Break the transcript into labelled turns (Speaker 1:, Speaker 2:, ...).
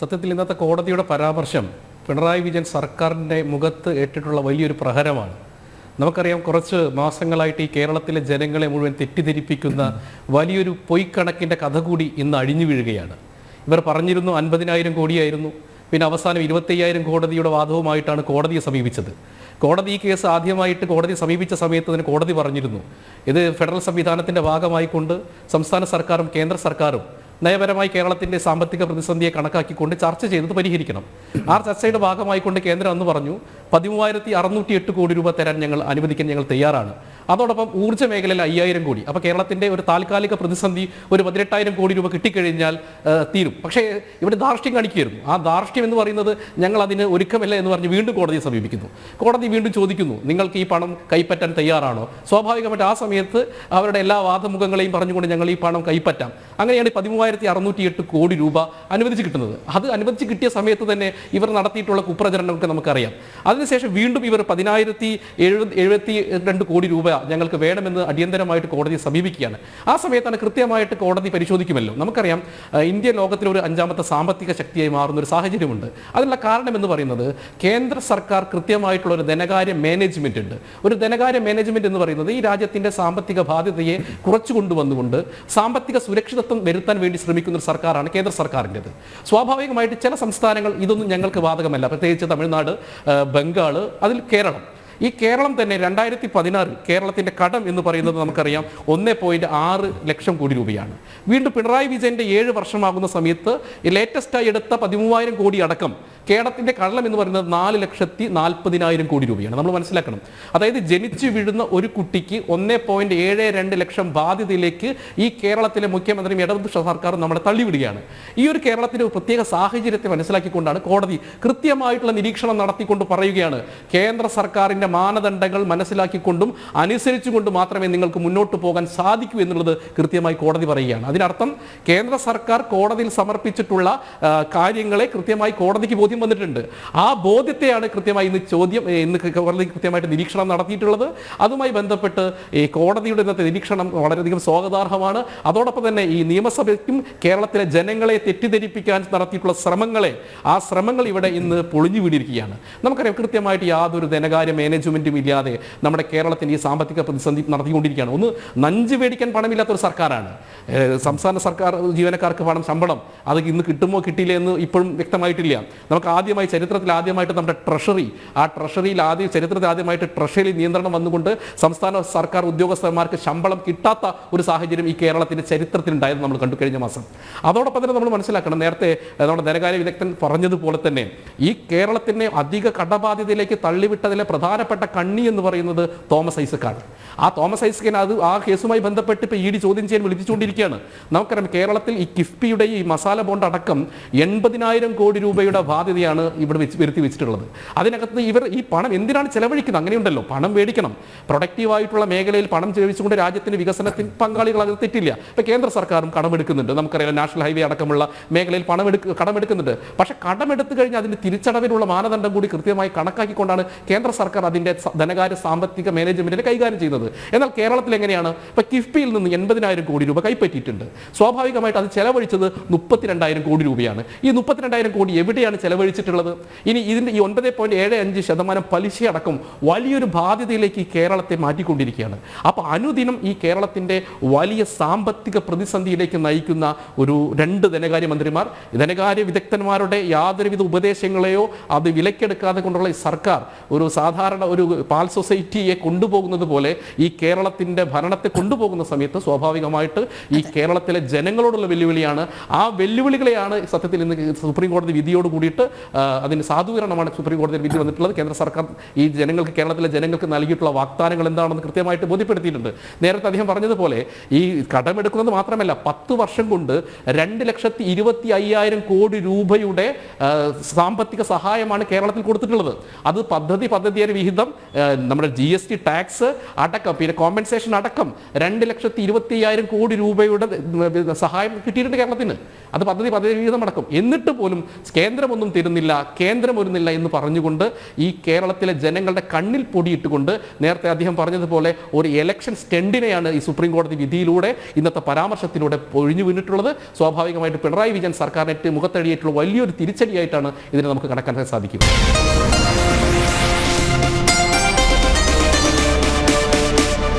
Speaker 1: സത്യത്തിൽ ഇന്നത്തെ കോടതിയുടെ പരാമർശം പിണറായി വിജയൻ സർക്കാരിന്റെ മുഖത്ത് ഏറ്റിട്ടുള്ള വലിയൊരു പ്രഹരമാണ്. നമുക്കറിയാം കുറച്ച് മാസങ്ങളായിട്ട് ഈ കേരളത്തിലെ ജനങ്ങളെ മുഴുവൻ തെറ്റിദ്ധരിപ്പിക്കുന്ന വലിയൊരു പൊയ്ക്കണക്കിന്റെ കഥ കൂടി ഇന്ന് അഴിഞ്ഞു വീഴുകയാണ്. ഇവർ പറഞ്ഞിരുന്നു അൻപതിനായിരം കോടിയായിരുന്നു. പിന്നെ അവസാനം ഇരുപത്തയ്യായിരം കോടതിയുടെ വാദവുമായിട്ടാണ് കോടതിയെ സമീപിച്ചത്. കോടതി ഈ കേസ് ആദ്യമായിട്ട് കോടതി സമീപിച്ച സമയത്ത് തന്നെ കോടതി പറഞ്ഞിരുന്നു. ഇത് ഫെഡറൽ സംവിധാനത്തിന്റെ ഭാഗമായിക്കൊണ്ട് സംസ്ഥാന സർക്കാരും കേന്ദ്ര സർക്കാരും നയപരമായി കേരളത്തിന്റെ സാമ്പത്തിക പ്രതിസന്ധിയെ കണക്കാക്കിക്കൊണ്ട് ചർച്ച ചെയ്തത് പരിഹരിക്കണം. ആ ചർച്ചയുടെ ഭാഗമായിക്കൊണ്ട് കേന്ദ്രം അന്ന് പറഞ്ഞു പതിമൂവായിരത്തി അറുന്നൂറ്റി എട്ട് കോടി രൂപ തരാൻ ഞങ്ങൾ അനുവദിക്കാൻ ഞങ്ങൾ തയ്യാറാണ്. അതോടൊപ്പം ഊർജ മേഖലയിൽ അയ്യായിരം കോടി. അപ്പോൾ കേരളത്തിന്റെ ഒരു താൽക്കാലിക പ്രതിസന്ധി ഒരു പതിനെട്ടായിരം കോടി രൂപ കിട്ടിക്കഴിഞ്ഞാൽ തീരും. പക്ഷേ ഇവിടെ ധാർഷ്ട്യം കാണിക്കുകയായിരുന്നു. ആ ധാർഷ്ട്യം എന്ന് പറയുന്നത് ഞങ്ങൾ അതിന് ഒരുക്കമല്ല എന്ന് പറഞ്ഞ് വീണ്ടും കോടതിയെ സമീപിക്കുന്നു. കോടതി വീണ്ടും ചോദിക്കുന്നു നിങ്ങൾക്ക് ഈ പണം കൈപ്പറ്റാൻ തയ്യാറാണോ? സ്വാഭാവികമായിട്ട് ആ സമയത്ത് അവരുടെ എല്ലാ വാദമുഖങ്ങളെയും പറഞ്ഞുകൊണ്ട് ഞങ്ങൾ ഈ പണം കൈപ്പറ്റാം. അങ്ങനെയാണ് പതിമൂവായിരത്തി അറുന്നൂറ്റി എട്ട് കോടി രൂപ അനുവദിച്ച് കിട്ടുന്നത്. അത് അനുവദിച്ച് കിട്ടിയ സമയത്ത് തന്നെ ഇവർ നടത്തിയിട്ടുള്ള കുപ്രചരണമൊക്കെ നമുക്കറിയാം. അതിനുശേഷം വീണ്ടും ഇവർ പതിനായിരത്തി എഴുപത് എഴുപത്തി രണ്ട് കോടി രൂപ ഞങ്ങൾക്ക് വേണമെന്ന് അടിയന്തരമായിട്ട് കോടതിയെ സമീപിക്കുകയാണ്. ആ സമയത്താണ് കൃത്യമായിട്ട് കോടതി പരിശോധിക്കുമല്ലോ. നമുക്കറിയാം ഇന്ത്യ ലോകത്തിലെ ഒരു അഞ്ചാമത്തെ സാമ്പത്തിക ശക്തിയായി മാറുന്ന ഒരു സാഹചര്യമുണ്ട്. അതിനുള്ള കാരണം എന്ന് പറയുന്നത് കേന്ദ്ര സർക്കാർ കൃത്യമായിട്ടുള്ള ഒരു ധനകാര്യ മാനേജ്മെന്റ് ഉണ്ട്. ഒരു ധനകാര്യ മാനേജ്മെന്റ് എന്ന് പറയുന്നത് ഈ രാജ്യത്തിന്റെ സാമ്പത്തിക ബാധ്യതയെ കുറച്ചു കൊണ്ടുവന്നുകൊണ്ട് സാമ്പത്തിക സുരക്ഷിതത്വം വരുത്താൻ വേണ്ടി ശ്രമിക്കുന്ന ഒരു സർക്കാരാണ് കേന്ദ്ര സർക്കാരിന്റെത്. സ്വാഭാവികമായിട്ട് ചില സംസ്ഥാനങ്ങൾ ഇതൊന്നും ഞങ്ങൾക്ക് ബാധകമല്ല. പ്രത്യേകിച്ച് തമിഴ്നാട് ബംഗാൾ അതിൽ കേരളം. ഈ കേരളം തന്നെ രണ്ടായിരത്തി പതിനാറിൽ കേരളത്തിന്റെ കടം എന്ന് പറയുന്നത് നമുക്കറിയാം ഒന്നേ പോയിന്റ് ആറ് ലക്ഷം കോടി രൂപയാണ്. വീണ്ടും പിണറായി വിജയന്റെ ഏഴ് വർഷമാകുന്ന സമയത്ത് ലേറ്റസ്റ്റായി എടുത്ത പതിമൂവായിരം കോടി അടക്കം കേരളത്തിന്റെ കള്ളം എന്ന് പറയുന്നത് നാല് ലക്ഷത്തി നാൽപ്പതിനായിരം കോടി രൂപയാണ്. നമ്മൾ മനസ്സിലാക്കണം. അതായത് ജനിച്ചു വീഴുന്ന ഒരു കുട്ടിക്ക് ഒന്നേ പോയിന്റ് ഏഴ് രണ്ട് ലക്ഷം ബാധ്യതയിലേക്ക് ഈ കേരളത്തിലെ മുഖ്യമന്ത്രിയും ഇടതുപക്ഷ സർക്കാരും നമ്മളെ തള്ളിവിടുകയാണ്. ഈ ഒരു കേരളത്തിന്റെ ഒരു പ്രത്യേക സാഹചര്യത്തെ മനസ്സിലാക്കിക്കൊണ്ടാണ് കോടതി കൃത്യമായിട്ടുള്ള നിരീക്ഷണം നടത്തിക്കൊണ്ട് പറയുകയാണ്. കേന്ദ്ര സർക്കാരിന്റെ മാനദണ്ഡങ്ങൾ മനസ്സിലാക്കിക്കൊണ്ടും അനുസരിച്ചുകൊണ്ട് മാത്രമേ നിങ്ങൾക്ക് മുന്നോട്ട് പോകാൻ സാധിക്കൂ എന്നുള്ളത് കൃത്യമായി കോടതി പറയുകയാണ്. അതിനർത്ഥം കേന്ദ്ര സർക്കാർ കോടതിയിൽ സമർപ്പിച്ചിട്ടുള്ള കാര്യങ്ങളെ കൃത്യമായി കോടതിക്ക് ബോധ്യം വന്നിട്ടുണ്ട്. ആ ബോധ്യത്തെയാണ് കൃത്യമായി ഇന്ന് ചോദ്യം ഇന്ന് കോടതി കൃത്യമായിട്ട് നിരീക്ഷണം നടത്തിയിട്ടുള്ളത്. അതുമായി ബന്ധപ്പെട്ട് ഈ കോടതിയുടെ ഇന്നത്തെ നിരീക്ഷണം വളരെയധികം സ്വാഗതാർഹമാണ്. അതോടൊപ്പം തന്നെ ഈ നിയമസഭയ്ക്കും കേരളത്തിലെ ജനങ്ങളെ തെറ്റിദ്ധരിപ്പിക്കാൻ നടത്തിയിട്ടുള്ള ശ്രമങ്ങളെ ആ ശ്രമങ്ങൾ ഇവിടെ ഇന്ന് പൊളിഞ്ഞു വീണിരിക്കുകയാണ്. നമുക്കറിയാം കൃത്യമായിട്ട് യാതൊരു ധനകാര്യ മാനേജ്മെന്റും ഇല്ലാതെ നമ്മുടെ കേരളത്തിന്റെ ഈ സാമ്പത്തിക പ്രതിസന്ധി നടത്തിക്കൊണ്ടിരിക്കുകയാണ്. ഒന്ന് നഞ്ച് മേടിക്കാൻ പണമില്ലാത്തൊരു സർക്കാരാണ്. സംസ്ഥാന സർക്കാർ ജീവനക്കാർക്ക് പണം ശമ്പളം അത് ഇന്ന് കിട്ടുമോ കിട്ടിയില്ല എന്ന് ഇപ്പോഴും വ്യക്തമായിട്ടില്ല. നമുക്ക് ആദ്യമായി ചരിത്രത്തിൽ ആദ്യമായിട്ട് നമ്മുടെ ട്രഷറി ആ ട്രഷറിയിൽ ആദ്യം ചരിത്രത്തിൽ ആദ്യമായിട്ട് ട്രഷറിയിൽ നിയന്ത്രണം വന്നുകൊണ്ട് സംസ്ഥാന സർക്കാർ ഉദ്യോഗസ്ഥന്മാർക്ക് ശമ്പളം കിട്ടാത്ത ഒരു സാഹചര്യം ഈ കേരളത്തിന്റെ ചരിത്രത്തിൽ ഉണ്ടായത് നമ്മൾ കണ്ടു കഴിഞ്ഞ മാസം. അതോടൊപ്പം തന്നെ നമ്മൾ മനസ്സിലാക്കണം നേരത്തെ നമ്മുടെ ധനകാര്യ വിദഗ്ധൻ പറഞ്ഞതുപോലെ തന്നെ ഈ കേരളത്തിനെ അധിക കടബാധ്യതയിലേക്ക് തള്ളിവിട്ടതിലെ പ്രധാനപ്പെട്ട കണ്ണി എന്ന് പറയുന്നത് തോമസ് ഐസക്കാണ്. ആ തോമസ് ഐസക്കൻ അത് ആ കേസുമായി ബന്ധപ്പെട്ട് ഇപ്പോൾ ഇ ഡി ചോദ്യം ചെയ്യാൻ വിളിപ്പിച്ചുകൊണ്ടിരിക്കുകയാണ്. നമുക്കറിയാം കേരളത്തിൽ ഈ കിഫ്ബിയുടെ ഈ മസാല ബോണ്ട് അടക്കം എൺപതിനായിരം കോടി രൂപയുടെ ബാധ്യതയാണ് ഇവിടെ വരുത്തി വെച്ചിട്ടുള്ളത്. അതിനകത്ത് ഇവർ ഈ പണം എന്തിനാണ് ചെലവഴിക്കുന്നത്? അങ്ങനെയുണ്ടല്ലോ. പണം മേടിക്കണം. പ്രൊഡക്റ്റീവായിട്ടുള്ള മേഖലയിൽ പണം ചെലവഴിച്ചുകൊണ്ട് രാജ്യത്തിന്റെ വികസനത്തിൽ പങ്കാളികൾ തെറ്റില്ല. ഇപ്പോൾ കേന്ദ്ര സർക്കാരും കടമെടുക്കുന്നുണ്ട്. നമുക്കറിയാം നാഷണൽ ഹൈവേ അടക്കമുള്ള മേഖലയിൽ പണമെടുക്ക് കടമെടുക്കുന്നുണ്ട്. പക്ഷേ കടമെടുത്തു കഴിഞ്ഞാൽ അതിന്റെ തിരിച്ചടവിനുള്ള മാനദണ്ഡം കൂടി കൃത്യമായി കണക്കാക്കിക്കൊണ്ടാണ് കേന്ദ്ര സർക്കാർ അതിന്റെ സ- ധനകാര്യ സാമ്പത്തിക മാനേജ്മെന്റിനെ കൈകാര്യം ചെയ്യുന്നത്. എന്നാൽ കേരളത്തിൽ എങ്ങനെയാണ്? ഇപ്പൊ കിഫ്ബിയിൽ നിന്ന് എൺപതിനായിരം കോടി രൂപ കൈപ്പറ്റിയിട്ടുണ്ട്. സ്വാഭാവികമായിട്ട് അത് ചെലവഴിച്ചത് മുപ്പത്തിരണ്ടായിരം കോടി രൂപയാണ്. ഈ മുപ്പത്തിരണ്ടായിരം കോടി എവിടെയാണ് ചെലവഴിച്ചിട്ടുള്ളത്? ഇനി ഇതിന്റെ ഈ ഒൻപത് പോയിന്റ് ഏഴ് അഞ്ച് ശതമാനം പലിശ അടക്കം വലിയൊരു ബാധ്യതയിലേക്ക് ഈ കേരളത്തെ മാറ്റിക്കൊണ്ടിരിക്കുകയാണ്. അപ്പൊ അനുദിനം ഈ കേരളത്തിന്റെ വലിയ സാമ്പത്തിക പ്രതിസന്ധിയിലേക്ക് നയിക്കുന്ന ഒരു രണ്ട് ധനകാര്യ മന്ത്രിമാർ ധനകാര്യ വിദഗ്ധന്മാരുടെ യാതൊരുവിധ ഉപദേശങ്ങളെയോ അത് വിലക്കെടുക്കാതെ കൊണ്ടുള്ള സർക്കാർ ഒരു സാധാരണ ഒരു പാൽ സൊസൈറ്റിയെ കൊണ്ടുപോകുന്നത് പോലെ ഈ കേരളത്തിന്റെ ഭരണത്തെ കൊണ്ടുപോകുന്ന സമയത്ത് സ്വാഭാവികമായിട്ട് ഈ കേരളത്തിലെ ജനങ്ങളോടുള്ള വെല്ലുവിളിയാണ്. ആ വെല്ലുവിളികളെയാണ് സത്യത്തിൽ ഇന്ന് സുപ്രീം കോടതി വിധിയോട് കൂടിയിട്ട് അതിന് സാധൂകരണമാണ് സുപ്രീം കോടതി വിധി വന്നിട്ടുള്ളത്. കേന്ദ്ര സർക്കാർ ഈ ജനങ്ങൾക്ക് കേരളത്തിലെ ജനങ്ങൾക്ക് നൽകിയിട്ടുള്ള വാഗ്ദാനങ്ങൾ എന്താണെന്ന് കൃത്യമായിട്ട് ബോധ്യപ്പെടുത്തിയിട്ടുണ്ട്. നേരത്തെ അദ്ദേഹം പറഞ്ഞതുപോലെ ഈ കടമെടുക്കുന്നത് മാത്രമല്ല പത്ത് വർഷം കൊണ്ട് രണ്ട് ലക്ഷത്തി ഇരുപത്തി അയ്യായിരം കോടി രൂപയുടെ സാമ്പത്തിക സഹായമാണ് കേരളത്തിൽ കൊടുത്തിട്ടുള്ളത്. അത് പദ്ധതി പദ്ധതിയെ വിഹിതം നമ്മുടെ ജി എസ് ടി ടാക്സ് അടക്കം പിന്നെ കോമ്പൻസേഷൻ അടക്കം രണ്ട് ലക്ഷത്തി ഇരുപത്തി അയ്യായിരം കോടി രൂപയുടെ സഹായം കിട്ടിയിട്ടുണ്ട് കേരളത്തിന്. അത് പദ്ധതി പദ്ധതി വിഹിതം അടക്കം എന്നിട്ട് പോലും കേന്ദ്രമൊന്നും തരുന്നില്ല കേന്ദ്രം ഒരുന്നില്ല എന്ന് പറഞ്ഞുകൊണ്ട് ഈ കേരളത്തിലെ ജനങ്ങളുടെ കണ്ണിൽ പൊടിയിട്ടുകൊണ്ട് നേരത്തെ അദ്ദേഹം പറഞ്ഞതുപോലെ ഒരു എലക്ഷൻ സ്റ്റെൻഡിനെയാണ് ഈ സുപ്രീം കോടതി വിധിയിലൂടെ ഇന്നത്തെ പരാമർശത്തിലൂടെ ഒഴിഞ്ഞു വീണിട്ടുള്ളത്. സ്വാഭാവികമായിട്ട് പിണറായി വിജയൻ സർക്കാരിനെ മുഖത്തടിയായിട്ടുള്ള വലിയൊരു തിരിച്ചടിയായിട്ടാണ് ഇതിനെ നമുക്ക് കണക്കാക്കാൻ സാധിക്കും